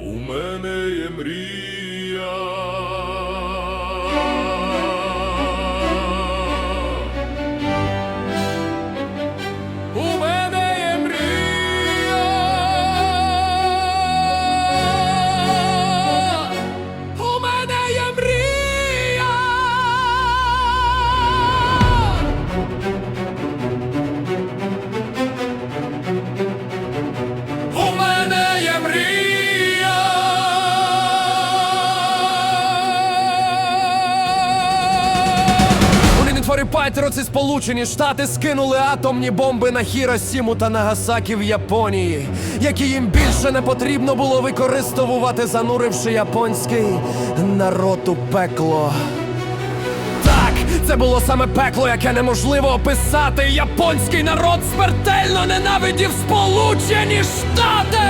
У мене є мрія. Пайтеро ці сполучені штати скинули атомні бомби на Хіросіму та Нагасакі в Японії, які їм більше не потрібно було використовувати, зануривши японський народ у пекло. Це було саме пекло, яке неможливо описати. Японський народ смертельно ненавидів Сполучені Штати!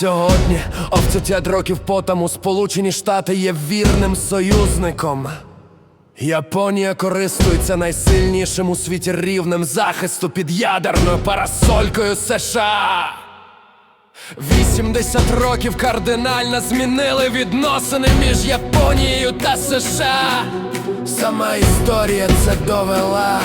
Сьогодні, овцятять років по тому, Сполучені Штати є вірним союзником. Японія користується найсильнішим у світі рівнем захисту під ядерною парасолькою США. 80 років кардинально змінили відносини між Японією та США. Сама історія це довела.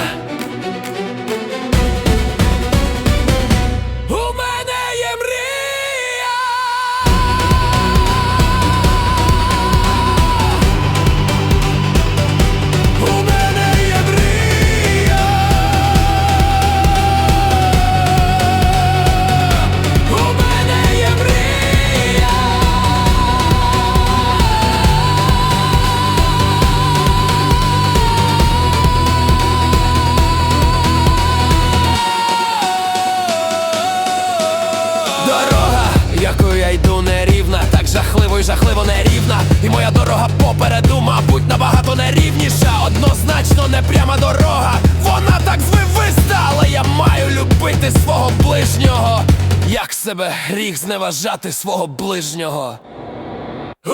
Пряма дорога. Вона так звивиста, але я маю любити свого ближнього. Як себе гріх зневажати свого ближнього? У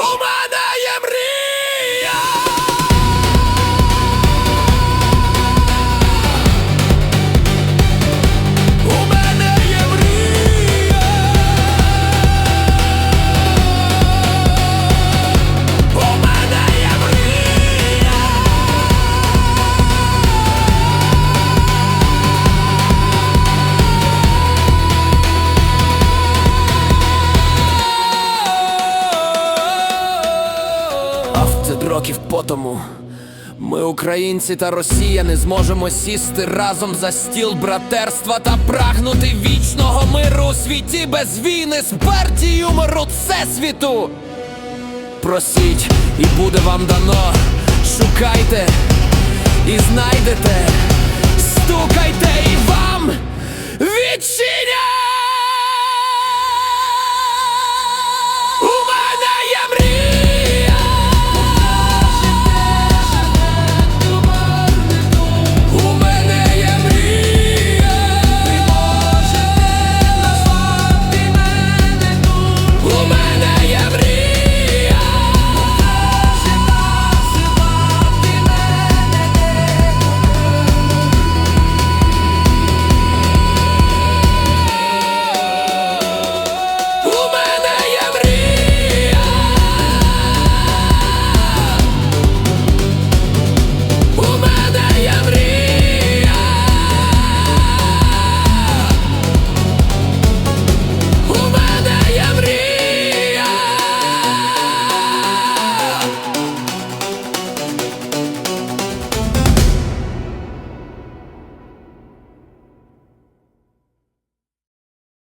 років потому. Ми, українці та Росія, не зможемо сісти разом за стіл братерства та прагнути вічного миру у світі без війни, смерті, юмору, всесвіту. Просіть, і буде вам дано. Шукайте і знайдете,